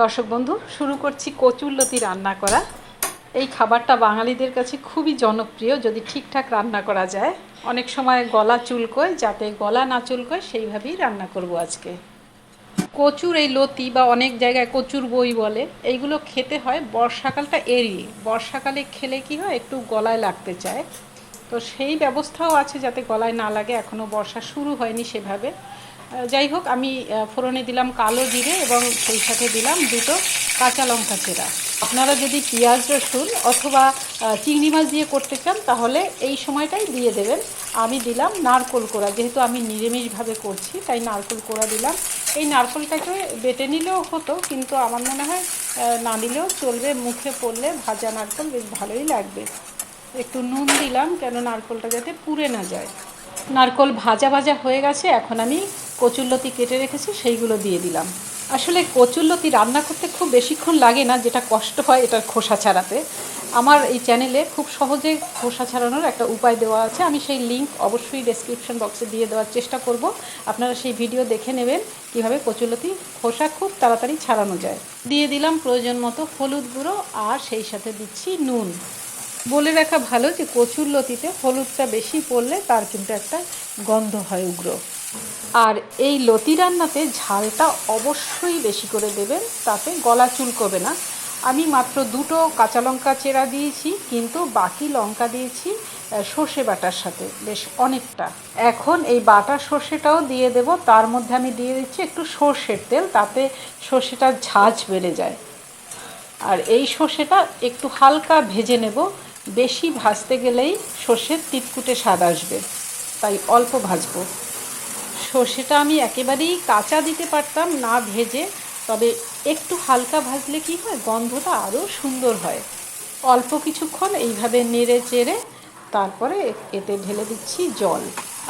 দর্শক বন্ধু, শুরু করছি কচুরলতি রান্না করা। এই খাবারটা বাঙালিদের কাছে খুবই জনপ্রিয়, যদি ঠিকঠাক রান্না করা যায়। অনেক সময় গলা চুলকোয়, যাতে গলা না চুলকোয়, সেইভাবেই রান্না করব আজকে। কচুর এই লতি বা অনেক জায়গায় কচুর বই বলে, এইগুলো খেতে হয় বর্ষাকালটা এড়িয়ে। বর্ষাকালে খেলে কি হয়, একটু গলায় লাগতে চায়। তো সেই ব্যবস্থাও আছে যাতে গলায় না লাগে এখনও বর্ষা শুরু হয়নি সেভাবে। যাই হোক, আমি ফোড়নে দিলাম কালো জিরে এবং সেই সাথে দিলাম দুটো কাঁচা লঙ্কা চেরা। আপনারা যদি পেঁয়াজ, রসুন অথবা চিংড়ি মাছ দিয়ে করতে চান, তাহলে এই সময়টাই দিয়ে দেবেন। আমি দিলাম নারকোল কোড়া, যেহেতু আমি নিরামিষভাবে করছি, তাই নারকোল কোড়া দিলাম। এই নারকোলটাকে বেটে নিলেও হতো, কিন্তু আমার মনে হয় না নিলেও চলবে, মুখে পড়লে ভাজা নারকোল বেশ ভালোই লাগবে। একটু নুন দিলাম কেন নারকোলটা যাতে পুড়ে না যায়। নারকোল ভাজা ভাজা হয়ে গেছে, এখন আমি কচুরলতি কেটে রেখেছি, সেইগুলো দিয়ে দিলাম। আসলে কচুরলতি রান্না করতে খুব বেশিক্ষণ লাগে না, যেটা কষ্ট হয় এটার খোসা ছাড়াতে। আমার এই চ্যানেলে খুব সহজে খোসা ছাড়ানোর একটা উপায় দেওয়া আছে, আমি সেই লিংক অবশ্যই ডেসক্রিপশন বক্সে দিয়ে দেওয়ার চেষ্টা করব। আপনারা সেই ভিডিও দেখে নেবেন কীভাবে কচুরলতি খোসা খুব তাড়াতাড়ি ছাড়ানো যায়। দিয়ে দিলাম প্রয়োজন মতো হলুদ গুঁড়ো, আর সেই সাথে দিচ্ছি নুন। বলে রাখা ভালো যে কচুর লতিতে হলুদটা বেশি পড়লে তার কিন্তু একটা গন্ধ হয় উগ্র। আর এই লতি রান্নাতে ঝালটা অবশ্যই বেশি করে দেবেন, তাতে গলা চুলকবে না। আমি মাত্র দুটো কাঁচা লঙ্কা চেরা দিয়েছি, কিন্তু বাকি লঙ্কা দিয়েছি সর্ষে বাটার সাথে, বেশ অনেকটা। এখন এই বাটা সর্ষেটাও দিয়ে দেব, তার মধ্যে আমি দিয়ে দিচ্ছি একটু সর্ষের তেল, তাতে সর্ষেটার ঝাঁঝ বেড়ে যায়। আর এই সর্ষেটা একটু হালকা ভেজে নেব বেশি ভাজতে গেলেই সর্ষের তিতকুটে স্বাদ আসবে, তাই অল্প ভাজবো। সর্ষেটা আমি একেবারেই কাঁচা দিতে পারতাম না ভেজে, তবে একটু হালকা ভাজলে কি হয়, গন্ধটা আরও সুন্দর হয়। অল্প কিছুক্ষণ এইভাবে নেড়ে চেড়ে তারপরে এতে ঢেলে দিচ্ছি জল।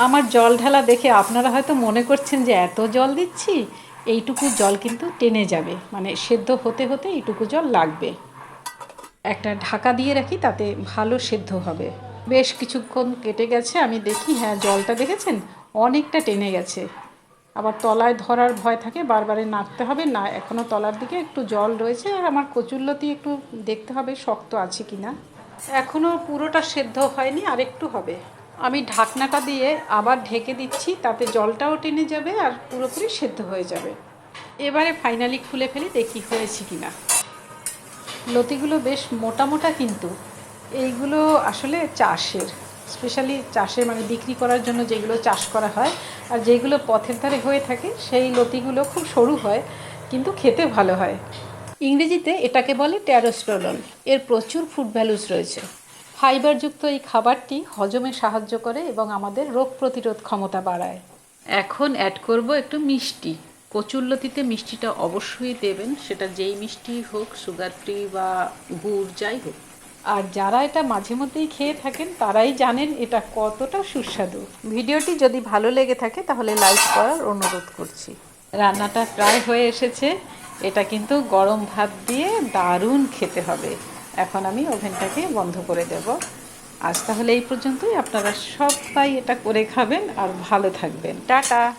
আমার জল ঢালা দেখে আপনারা হয়তো মনে করছেন যে এত জল দিচ্ছি, এইটুকু জল কিন্তু টেনে যাবে মানে সেদ্ধ হতে হতে এইটুকু জল লাগবে। একটা ঢাকা দিয়ে রাখি, তাতে ভালো সেদ্ধ হবে। বেশ কিছুক্ষণ কেটে গেছে, আমি দেখি হ্যাঁ জলটা দেখেছেন? অনেকটা টেনে গেছে। আবার তলায় ধরার ভয় থাকে, বারবারে নাড়তে হবে, না এখনও তলার দিকে একটু জল রয়েছে, আর আমার কচুরলতি একটু দেখতে হবে, শক্ত আছে কি না এখনও পুরোটা সেদ্ধ হয়নি, আর একটু হবে। আমি ঢাকনাটা দিয়ে আবার ঢেকে দিচ্ছি, তাতে জলটাও টেনে যাবে, আর পুরোপুরি সেদ্ধ হয়ে যাবে। এবারে ফাইনালি খুলে ফেলি, দেখি হয়েছে কি না লতিগুলো বেশ মোটা মোটা কিন্তু। এইগুলো আসলে চাষের স্পেশালি চাষে মানে বিক্রি করার জন্য যেগুলো চাষ করা হয় আর যেগুলো পথের ধারে হয়ে থাকে, সেই লতিগুলো খুব সরু হয়, কিন্তু খেতে ভালো হয়। ইংরেজিতে এটাকে বলে ট্যারোস্টোলন এর প্রচুর ফুড ভ্যালুস রয়েছে। ফাইবারযুক্ত এই খাবারটি হজমে সাহায্য করে এবং আমাদের রোগ প্রতিরোধ ক্ষমতা বাড়ায়। এখন অ্যাড করব একটু মিষ্টি। কচুরলতিতে মিষ্টিটা অবশ্যই দেবেন, সেটা যেই মিষ্টি হোক, সুগার ফ্রি বা গুড়, যাই হোক। আর যারা এটা মাঝে মধ্যেই খেয়ে থাকেন, তারাই জানেন এটা কতটা সুস্বাদু। ভিডিওটি যদি ভালো লেগে থাকে, তাহলে লাইক করার অনুরোধ করছি। রান্নাটা প্রায় হয়ে এসেছে। এটা কিন্তু গরম ভাত দিয়ে দারুণ খেতে হবে। এখন আমি ওভেনটাকে বন্ধ করে দেব। আজ তাহলে এই পর্যন্তই। আপনারা সবাই এটা করে খাবেন আর ভালো থাকবেন। টাটা!